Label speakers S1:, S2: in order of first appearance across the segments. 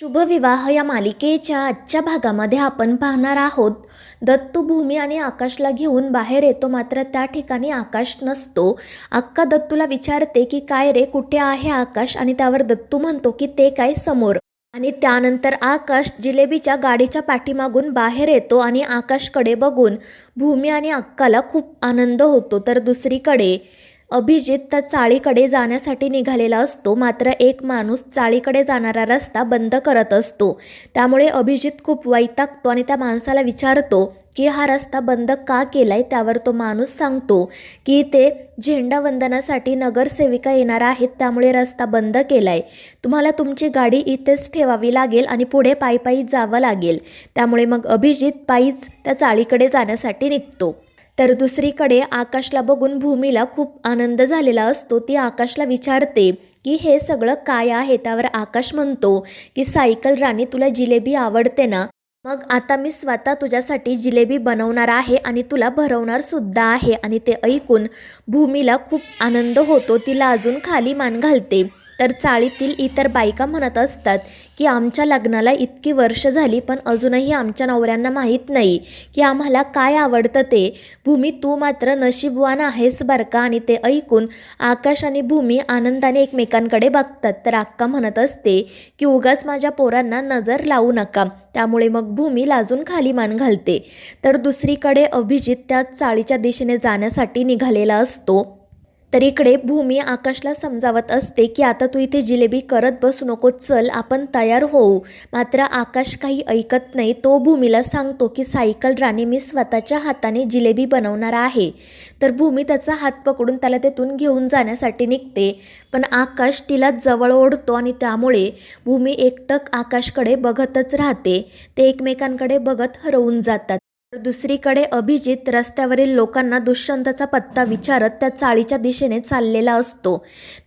S1: शुभविवाह या मालिकेच्या आजच्या भागामध्ये आपण पाहणार आहोत. दत्तू भूमी आणि आकाशला घेऊन बाहेर येतो मात्र त्या ठिकाणी आकाश नसतो. अक्का दत्तूला विचारते की काय रे कुठे आहे आकाश? आणि त्यावर दत्तू म्हणतो की ते काय समोर. आणि त्यानंतर आकाश जिलेबीच्या गाडीच्या पाठीमागून बाहेर येतो आणि आकाशकडे बघून भूमी आणि अक्काला खूप आनंद होतो तर दुसरीकडे. अभिजित त्या चाळीकडे जाण्यासाठी निघालेला असतो. मात्र एक माणूस चाळीकडे जाणारा रस्ता बंद करत असतो. त्यामुळे अभिजित खूप वैतागतो आणि त्या माणसाला विचारतो की हा रस्ता बंद का केलाय? त्यावर तो माणूस सांगतो की ते झेंडावंदनासाठी नगरसेविका येणार आहेत. त्यामुळे रस्ता बंद केलाय. तुम्हाला तुमची गाडी इथेच ठेवावी लागेल आणि पुढे पायी पायी जावं लागेल. त्यामुळे मग अभिजित पायीच त्या चाळीकडे जाण्यासाठी निघतो. तर दुसरीकडे आकाशला बघून भूमीला खूप आनंद झालेला असतो. ती आकाशला विचारते की हे सगळं काय आहे? त्यावर आकाश म्हणतो की सायकल राणी तुला जिलेबी आवडते ना? मग आता मी स्वतः तुझ्यासाठी जिलेबी बनवणार आहे आणि तुला भरवणार सुद्धा आहे. आणि ते ऐकून भूमीला खूप आनंद होतो. तिला अजून खाली मान घालते. तर चाळीतील इतर बायका म्हणत असतात की आमच्या लग्नाला इतकी वर्ष झाली पण अजूनही आमच्या नवऱ्यांना माहीत नाही की आम्हाला काय आवडतं ते. भूमी तू मात्र नशीबवान आहेस बरं का? आणि ते ऐकून आकाश आणि भूमी आनंदाने एकमेकांकडे बघतात. तर अक्का म्हणत असते की उगाच माझ्या पोरांना नजर लावू नका. त्यामुळे मग भूमी लाजून खाली मान घालते. तर दुसरीकडे अभिजित त्या चाळीच्या दिशेने जाण्यासाठी निघालेला असतो. तर इकडे भूमी आकाशला समजावत असते की आता तू इथे जिलेबी करत बसू नको चल आपण तयार होऊ. मात्र आकाश काही ऐकत नाही तो भूमीला सांगतो की सायकल राणी मी स्वतःच्या हाताने जिलेबी बनवणार आहे. तर भूमी त्याचा हात पकडून त्याला तेथून घेऊन जाण्यासाठी निघते. पण आकाश तिला जवळ ओढतो आणि त्यामुळे भूमी एकटक आकाशकडे बघतच राहते. ते एकमेकांकडे बघत हरवून जातात. तर दुसरीकडे अभिजित रस्त्यावरील लोकांना दुष्यंतचा पत्ता विचारत त्या चाळीच्या दिशेने चाललेला असतो.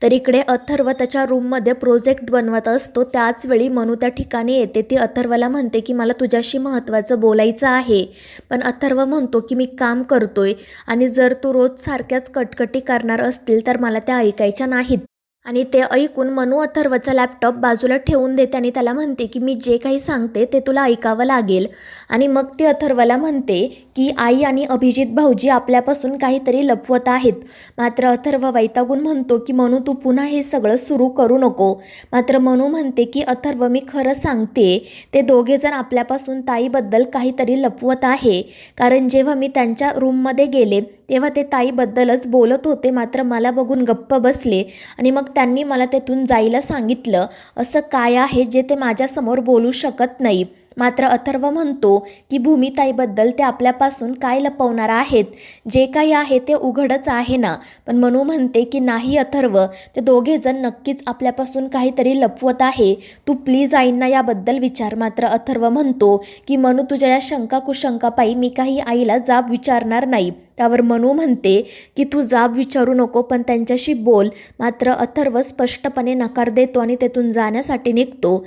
S1: तर इकडे अथर्व त्याच्या रूममध्ये प्रोजेक्ट बनवत असतो. त्याच वेळी मनू त्या ठिकाणी येते. ती अथर्वला म्हणते की मला तुझ्याशी महत्त्वाचं बोलायचं आहे. पण अथर्व म्हणतो की मी काम करतोय आणि जर तू रोज सारख्याच कटकटी करणार असतील तर मला त्या ऐकायच्या नाहीत. आणि ते ऐकून मनू अथर्वचा लॅपटॉप बाजूला ठेवून देते आणि त्याला म्हणते की मी जे काही सांगते ते तुला ऐकावं लागेल. आणि मग ते अथर्वला म्हणते की आई आणि अभिजित भाऊजी आपल्यापासून काहीतरी लपवत आहेत. मात्र अथर्व वैतागून म्हणतो की मनू तू पुन्हा हे सगळं सुरू करू नको. मात्र मनू म्हणते की अथर्व मी खरं सांगते ते दोघेजण आपल्यापासून ताईबद्दल काहीतरी लपवत आहे. कारण जेव्हा मी त्यांच्या रूममध्ये गेले तेव्हा ते ताईबद्दलच बोलत होते मात्र मला बघून गप्प बसले. आणि मग त्यांनी मला तेथून जायला सांगितलं असं काय आहे जे ते माझ्यासमोर बोलू शकत नाही? मात्र अथर्व म्हणतो की भूमिताईबद्दल ते आपल्यापासून काय लपवणार आहेत? जे काही आहे ते उघडच आहे ना? पण मनू म्हणते की नाही अथर्व ते दोघेजण नक्कीच आपल्यापासून काहीतरी लपवत आहे. तू प्लीज आईंना याबद्दल विचार. मात्र अथर्व म्हणतो की मनू तुझ्या या शंका कुशंकापायी मी काही आईला जाब विचारणार नाही. त्यावर मनू म्हणते की तू जाब विचारू नको पण त्यांच्याशी बोल. मात्र अथर्व स्पष्टपणे नकार देतो आणि तेथून जाण्यासाठी निघतो.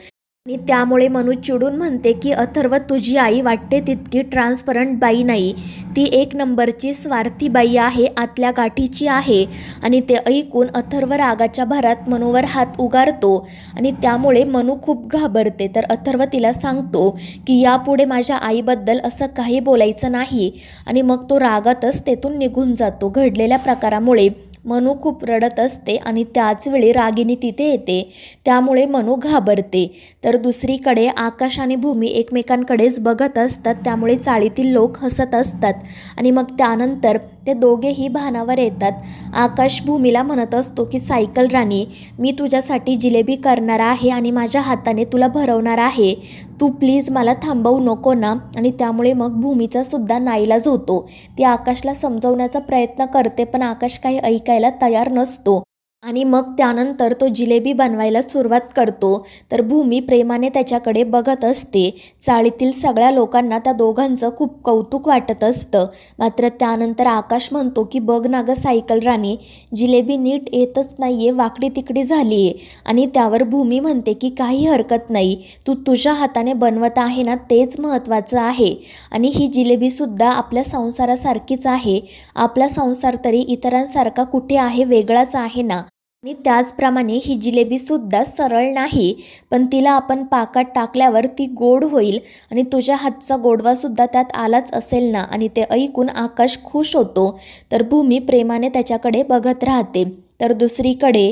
S1: आणि त्यामुळे मनू चिडून म्हणते की अथर्व तुझी आई वाटते तितकी ट्रान्सपरंट बाई नाही. ती एक नंबरची स्वार्थी बाई आहे आतल्या गाठीची आहे. आणि ते ऐकून अथर्व रागाच्या भरात मनूवर हात उगारतो. आणि त्यामुळे मनू खूप घाबरते. तर अथर्व तिला सांगतो की यापुढे माझ्या आईबद्दल असं काही बोलायचं नाही. आणि मग तो रागातच तेथून निघून जातो. घडलेल्या प्रकारामुळे मनू खूप रडत असते आणि त्याच वेळी रागिनी तिथे येते. त्यामुळे मनू घाबरते. तर दुसरीकडे आकाश आणि भूमी एकमेकांकडेच बघत असतात. त्यामुळे चाळीतील लोक हसत असतात. आणि मग त्यानंतर ते दोघेही भानावर येतात. आकाश भूमीला म्हणत असतो की सायकल राणी मी तुझ्यासाठी जिलेबी करणार आहे आणि माझ्या हाताने तुला भरवणार आहे. तू प्लीज मला थांबवू नको ना. आणि त्यामुळे मग भूमीचा सुद्धा नाईलाज होतो. ती आकाशला समजवण्याचा प्रयत्न करते पण आकाश काही ऐकायला तयार नसतो. आणि मग त्यानंतर तो जिलेबी बनवायला सुरुवात करतो. तर भूमी प्रेमाने त्याच्याकडे बघत असते. चाळीतील सगळ्या लोकांना त्या दोघांचं खूप कौतुक वाटत असतं. मात्र त्यानंतर आकाश म्हणतो की बघ ना गं सायकल राणी जिलेबी नीट येतच नाही आहे वाकडी तिकडी झाली आहे आणि त्यावर भूमी म्हणते की काही हरकत नाही तू तुझ्या हाताने बनवत आहे ना तेच महत्त्वाचं आहे. आणि ही जिलेबीसुद्धा आपल्या संसारासारखीच आहे. आपला संसार तरी इतरांसारखा कुठे आहे वेगळाच आहे ना. आणि त्याचप्रमाणे ही जिलेबीसुद्धा सरळ नाही पण तिला आपण पाकात टाकल्यावर ती गोड होईल आणि तुझ्या हातचा गोडवासुद्धा त्यात आलाच असेल ना आणि ते ऐकून आकाश खुश होतो. तर भूमी प्रेमाने त्याच्याकडे बघत राहते. तर दुसरीकडे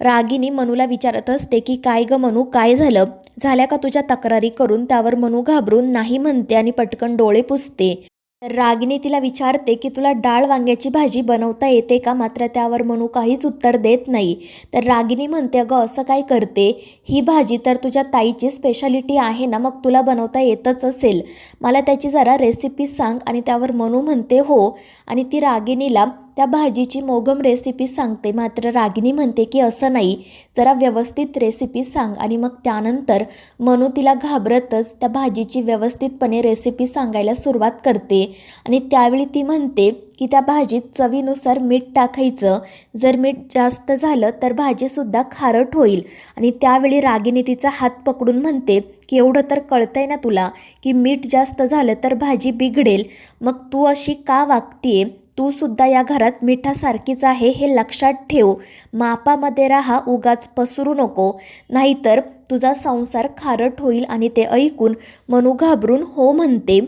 S1: रागिनी मनूला विचारत असते की काय ग मनू काय झालं? झाल्या का तुझ्या तक्रारी करून त्यावर मनू घाबरून नाही म्हणते आणि पटकन डोळे पुसते? रागिनी तिला विचारते की तुला डाळ वांग्याची भाजी बनवता येते का? मात्र त्यावर मनू काहीच उत्तर देत नाही. तर रागिनी म्हणते अगं असं काय करते? ही भाजी तर तुझ्या ताईची स्पेशालिटी आहे ना मग तुला बनवता येतच असेल. मला त्याची जरा रेसिपी सांग. आणि त्यावर मनू म्हणते हो. आणि ती रागिनीला त्या भाजीची मोगम रेसिपी सांगते. मात्र रागिनी म्हणते की असं नाही. जरा व्यवस्थित रेसिपी सांग आणि मग त्यानंतर मनू तिला घाबरतच त्या भाजीची व्यवस्थितपणे रेसिपी सांगायला सुरुवात करते. आणि त्यावेळी ती म्हणते की त्या भाजीत चवीनुसार मीठ टाकायचं. जर मीठ जास्त झालं तर भाजीसुद्धा खारट होईल. आणि त्यावेळी रागिनी तिचा हात पकडून म्हणते की एवढं तर कळतंय ना तुला की मीठ जास्त झालं तर भाजी बिघडेल. मग तू अशी का वागतीये? तू सुद्धा या घरात मिठासारखीच आहे हे लक्षात ठेव. मापामध्ये राहा उगाच पसरू नको. नाहीतर तुझा संसार खारट होईल आणि ते ऐकून मनू घाबरून हो म्हणते.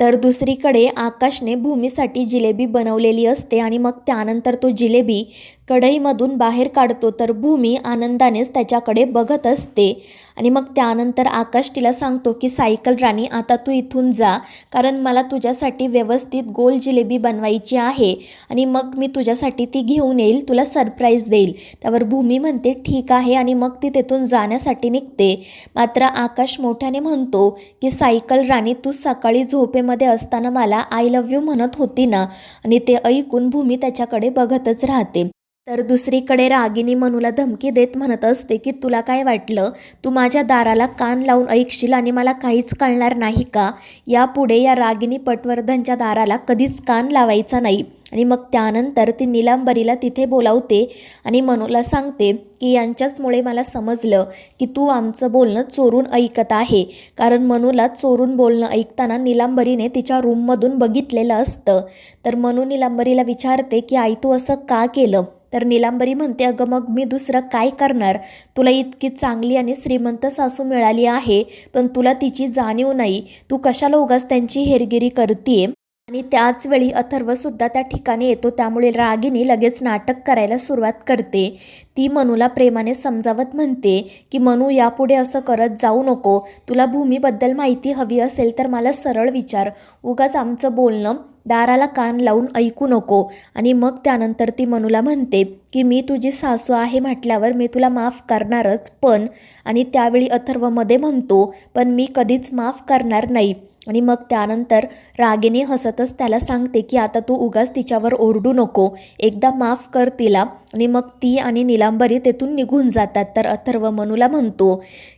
S1: तर दुसरीकडे आकाशने भूमीसाठी जिलेबी बनवलेली असते आणि मग त्यानंतर तो जिलेबी कढईमधून बाहेर काढतो तर भूमी आनंदानेच त्याच्याकडे बघत असते. आणि मग त्यानंतर आकाश तिला सांगतो की सायकल राणी आता तू इथून जा कारण मला तुझ्यासाठी व्यवस्थित गोल जिलेबी बनवायची आहे आणि मग मी तुझ्यासाठी ती घेऊन येईल तुला सरप्राईज देईल. त्यावर भूमी म्हणते ठीक आहे. आणि मग ती तेथून जाण्यासाठी निघते. मात्र आकाश मोठ्याने म्हणतो की सायकल राणी तू सकाळी झोपेमध्ये असताना मला आय लव्ह यू म्हणत होती ना? आणि ते ऐकून भूमी त्याच्याकडे बघतच राहते. तर दुसरीकडे रागिनी मनूला धमकी देत म्हणत असते की तुला काय वाटलं? तू माझ्या दाराला कान लावून ऐकशील आणि मला काहीच कळणार नाही का? यापुढे या रागिनी पटवर्धनच्या दाराला कधीच कान लावायचा नाही. आणि मग त्यानंतर ती निलांबरीला तिथे बोलावते आणि मनूला सांगते की यांच्याचमुळे मला समजलं की तू आमचं बोलणं चोरून ऐकत आहे. कारण मनूला चोरून बोलणं ऐकताना निलांबरीने तिच्या रूममधून बघितलेलं असतं. तर मनू निलांबरीला विचारते की आई तू असं का केलं? तर निलांबरी म्हणते अगं मग मी दुसरं काय करणार? तुला इतकी चांगली आणि श्रीमंत सासू मिळाली आहे पण तुला तिची जाणीव नाही. तू कशाला उगाच त्यांची हेरगिरी करतीये? आणि त्याच वेळी अथर्वसुद्धा त्या ठिकाणी येतो. त्यामुळे रागिनी लगेच नाटक करायला सुरुवात करते. ती मनूला प्रेमाने समजावत म्हणते की मनू यापुढे असं करत जाऊ नको. तुला भूमीबद्दल माहिती हवी असेल तर मला सरळ विचार. उगाच आमचं बोलणं दाराला कान लावून ऐकू नको. आणि मग त्यानंतर ती मनूला म्हणते की मी तुझी सासू आहे म्हटल्यावर मी तुला माफ करणारच पण आणि त्यावेळी अथर्वमध्ये म्हणतो पण मी कधीच माफ करणार नाही. आणि मग त्यानंतर रागेने हसतच त्याला सांगते की आता तू उगाच तिच्यावर ओरडू नको. एकदा माफ कर तिला आणि मग ती आणि निलांबरी तेथून निघून जातात. तर अथर्व मनूला म्हणतो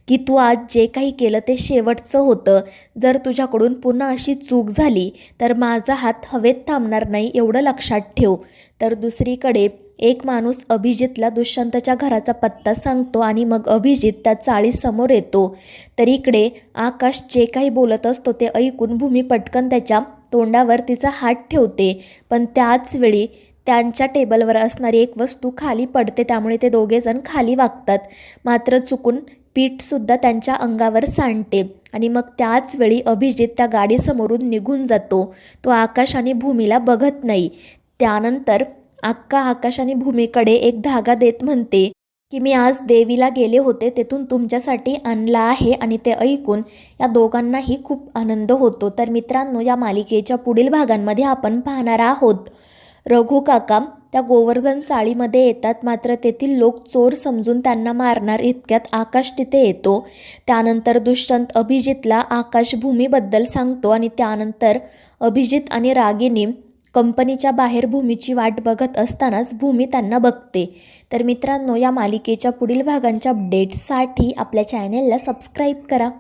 S1: की तू आज जे काही केलं ते शेवटचं होतं. जर तुझ्याकडून पुन्हा अशी चूक झाली तर माझा हात हवेत थांबणार नाही एवढं लक्षात ठेव. तर दुसरीकडे एक माणूस अभिजितला दुष्यंतच्या घराचा पत्ता सांगतो आणि मग अभिजित त्या चाळीसमोर येतो. तर इकडे आकाश जे काही बोलत असतो ते ऐकून भूमी पटकन त्याच्या तोंडावर तिचा हात ठेवते. पण त्याच वेळी त्यांच्या टेबलवर असणारी एक वस्तू खाली पडते त्यामुळे ते दोघेजण खाली वागतात. मात्र चुकून पीठसुद्धा त्यांच्या अंगावर सांडते आणि मग त्याच वेळी अभिजित त्या गाडीसमोरून निघून जातो. तो आकाश आणि भूमीला बघत नाही. त्यानंतर अक्का आकाश आणि भूमीकडे एक धागा देत म्हणते की मी आज देवीला गेले होते तेथून तुमच्यासाठी आणला आहे आणि ते ऐकून या दोघांनाही खूप आनंद होतो. तर मित्रांनो या मालिकेच्या पुढील भागांमध्ये आपण पाहणार आहोत. रघु काका त्या गोवर्धन चाळीमध्ये येतात मात्र तेथील लोक चोर समजून त्यांना मारणार इतक्यात आकाश तिथे येतो. त्यानंतर दुष्यंत अभिजितला आकाश भूमीबद्दल सांगतो आणि त्यानंतर अभिजित आणि रागिनी कंपनीच्या बाहेर भूमीची वाट बघत असतानाच भूमी त्यांना बघते. तर मित्रांनो या मालिकेच्या पुढील भागांच्या अपडेट्ससाठी आपल्या चॅनेलला सबस्क्राईब करा.